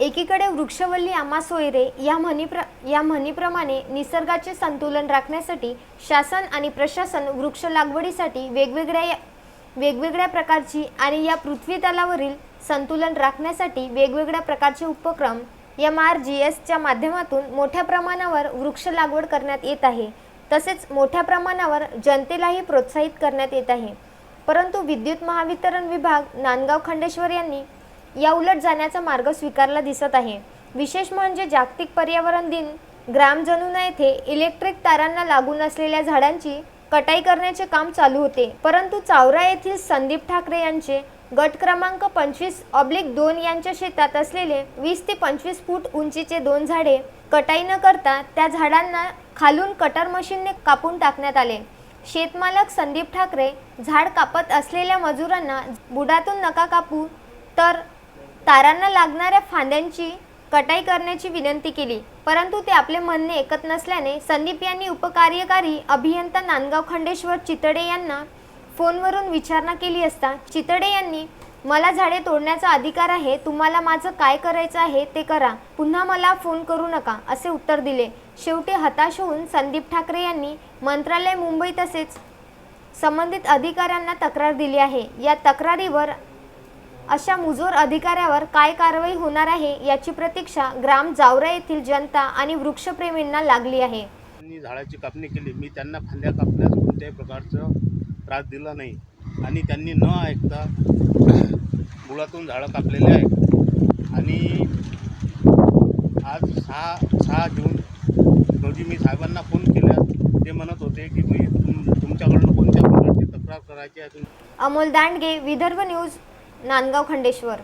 एकीकडे वृक्षवल्ली आम्हा सोयरे या म्हणीप्र या म्हणीप्रमाणे निसर्गाचे संतुलन राखण्यासाठी शासन आणि प्रशासन वृक्ष लागवडीसाठी वेगवेगळ्या वेगवेगळ्या प्रकारची आणि या पृथ्वी तलावरील संतुलन राखण्यासाठी वेगवेगळ्या प्रकारचे उपक्रम एम आर जी एसच्या माध्यमातून मोठ्या प्रमाणावर वृक्ष लागवड करण्यात येत आहे. तसेच मोठ्या प्रमाणावर जनतेलाही प्रोत्साहित करण्यात येत आहे. परंतु विद्युत महावितरण विभाग नांदगाव खंडेश्वर यांनी या उलट जाण्याचा मार्ग स्वीकारला दिसत आहे. विशेष म्हणजे जागतिक पर्यावरण दिन ग्रामजनुना येथे इलेक्ट्रिक तारांना लागून असलेल्या झाडांची कटाई करण्याचे काम चालू होते. परंतु चावरा येथील संदीप ठाकरे यांचे गट क्रमांक पंचवीस ऑब्लिक दोन यांच्या शेतात असलेले वीस ते पंचवीस फूट उंचीचे दोन झाडे कटाई न करता त्या झाडांना खालून कटर मशीनने कापून टाकण्यात आले. शेतमालक संदीप ठाकरे झाड कापत असलेल्या मजुरांना बुडातून नका कापू तर तारांना लागणाऱ्या फांद्यांची कटाई करण्याची विनंती केली. परंतु ते आपले म्हणणे ऐकत नसल्याने संदीप यांनी उपकार्यकारी अभियंता नांदगाव खंडेश्वर चितडे यांना फोनवरून विचारणा केली असता चितडे यांनी मला झाडे तोडण्याचा अधिकार आहे तुम्हाला माझं काय करायचं आहे ते करा. पुन्हा मला फोन करू नका असे उत्तर दिले. शेवटी हताश होऊन संदीप ठाकरे यांनी मंत्रालय मुंबई तसेच संबंधित अधिकाऱ्यांना तक्रार दिली आहे. या तक्रारीवर अशा मुजोर अधिकाऱ्यावर काय कारवाई होणार आहे याची प्रतीक्षा ग्राम जावरा येथील जनता आणि वृक्षप्रेमींना लागली आहे. त्यांनी झाडाची कापणी केली. मी त्यांना फांद्या कापण्यास कोणत्याही प्रकारचं त्रास दिला नाही. आणि त्यांनी न ऐकता मुळातून झाडं कापलेले आहेत. आणि आज सहा सहा जून रोजी मी साहेबांना फोन केला ते म्हणत होते की मी तुम तुमच्याकडनं कोणत्या प्रकारची तक्रार करायची आहे? अमोल दांडगे विदर्भ न्यूज नांदगाव खंडेश्वर.